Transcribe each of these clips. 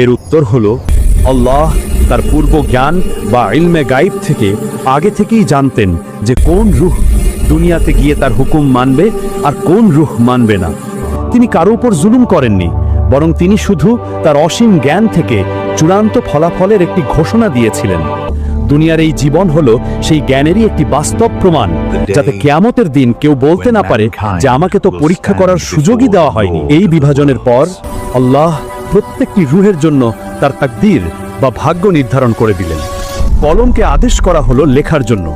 এর উত্তর হল, আল্লাহ তার পূর্ব জ্ঞান বা ইলমে গাইব থেকে আগে থেকেই জানতেন যে কোন রুহ দুনিয়াতে গিয়ে তার হুকুম মানবে আর কোন রুহ মানবে না। তিনি কারও উপর জুলুম করেননি, বরং তিনি শুধু তার অসীম জ্ঞান থেকে চূড়ান্ত ফলাফলের একটি ঘোষণা দিয়েছিলেন। দুনিয়ার এই জীবন হলো সেই জ্ঞানেরই একটি বাস্তব প্রমাণ, যাতে কেয়ামতের দিন কেউ বলতে না পারে যে আমাকে তো পরীক্ষা করার সুযোগই দেওয়া হয়নি। এই বিভাজনের পর আল্লাহ প্রত্যেকটি রুহের জন্য তার তাকদীর বা ভাগ্য নির্ধারণ করে দিলেন। কলমকে আদেশ করা হলো লেখার জন্য।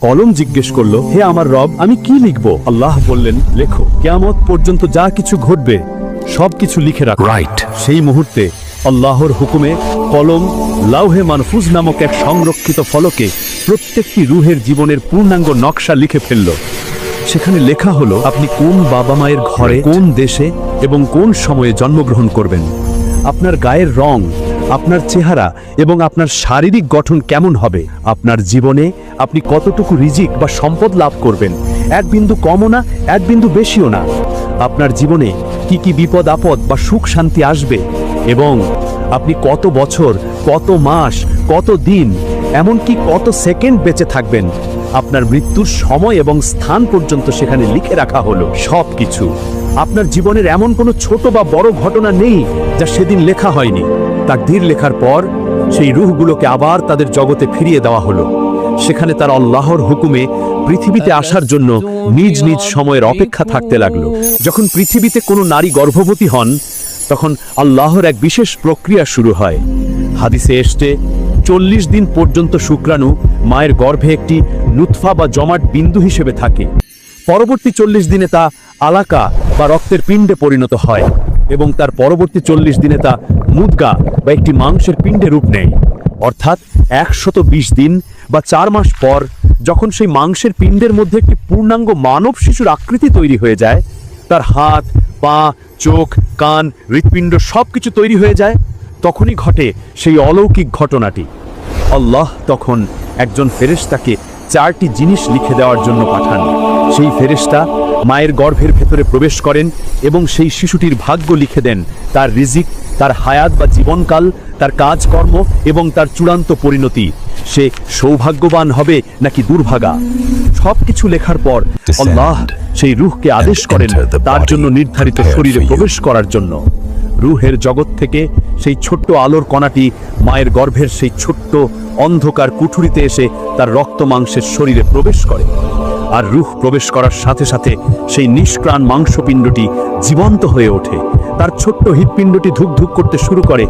কলম জিজ্ঞেস করল হে আমার রব আমি কি লিখব? আল্লাহ বললেন লেখো কেয়ামত পর্যন্ত যা কিছু ঘটবে সব কিছু লিখে রাখো। রাইট সেই মুহূর্তে আল্লাহর হুকুমে কলম লাউহে মানফুজ নামক এক সংরক্ষিত ফলকে প্রত্যেকটি রুহের জীবনের পূর্ণাঙ্গ নকশা লিখে ফেলল। সেখানে লেখা হলো আপনি কোন বাবা মায়ের ঘরে কোন দেশে এবং কোন সময়ে জন্মগ্রহণ করবেন? আপনার গায়ের রং আপনার চেহারা এবং আপনার শারীরিক গঠন কেমন হবে? আপনার জীবনে আপনি কতটুকু রিজিক বা সম্পদ লাভ করবেন? এক বিন্দু কমও না এক বিন্দু বেশিও না। আপনার জীবনে কি কি বিপদ আপদ বা সুখ শান্তি আসবে? এবং আপনি কত বছর কত মাস কত দিন এমনকি কত সেকেন্ড বেঁচে থাকবেন? আপনার মৃত্যুর সময় এবং স্থান পর্যন্ত সেখানে লিখে রাখা হলো সব কিছু আপনার জীবনের এমন কোনো ছোট বা বড় ঘটনা নেই যা সেদিন লেখা হয়নি। তাকদীর লেখার পর সেই রুহগুলোকে আবার তাদের জগতে ফিরিয়ে দেওয়া হলো। সেখানে তার আল্লাহর হুকুমে পৃথিবীতে আসার জন্য নিজ নিজ সময়ের অপেক্ষা থাকতে লাগল। যখন পৃথিবীতে কোনো নারী গর্ভবতী হন, তখন আল্লাহর এক বিশেষ প্রক্রিয়া শুরু হয়। হাদিসে এসছে চল্লিশ দিন পর্যন্ত শুক্রাণু মায়ের গর্ভে একটি নুৎফা বা জমাট বিন্দু হিসেবে থাকে। পরবর্তী চল্লিশ দিনে তা আলাকা বা রক্তের পিণ্ডে পরিণত হয় এবং তার পরবর্তী চল্লিশ দিনে তা মুদগা বা একটি মাংসের পিণ্ডে রূপ নেয়। অর্থাৎ একশত বিশ দিন বা চার মাস পর যখন সেই মাংসের পিণ্ডের মধ্যে একটি পূর্ণাঙ্গ মানব শিশুর আকৃতি তৈরি হয়ে যায়, তার হাত, পা, চোখ, কান, হৃৎপিণ্ড সব কিছু তৈরি হয়ে যায় তখনই ঘটে সেই অলৌকিক ঘটনাটি। আল্লাহ তখন একজন ফেরেশতাকে চারটি জিনিস লিখে দেওয়ার জন্য পাঠান। সেই ফেরেশতা মায়ের গর্ভের ভেতরে প্রবেশ করেন এবং সেই শিশুটির ভাগ্য লিখে দেন তার রিজিক তার হায়াত বা জীবনকাল তার কাজকর্ম এবং তার চূড়ান্ত পরিণতি। সে সৌভাগ্যবান হবে নাকি দুর্ভাগা? সবকিছু লেখার পর আল্লাহ সেই রুহকে আদেশ করেন তার জন্য নির্ধারিত শরীরে প্রবেশ করার জন্য। রুহের জগৎ থেকে সেই ছোট্ট আলোর কণাটি মায়ের গর্ভের সেই ছোট্ট অন্ধকার কুঠুরিতে এসে তার রক্ত মাংসের শরীরে প্রবেশ করে। আর রুহ প্রবেশ করার সাথে সাথে সেই নিষ্প্রাণ মাংসপিণ্ডটি জীবন্ত হয়ে ওঠে। তার ছোট্ট হৃৎপিণ্ডটি ধুক ধুক করতে শুরু করে।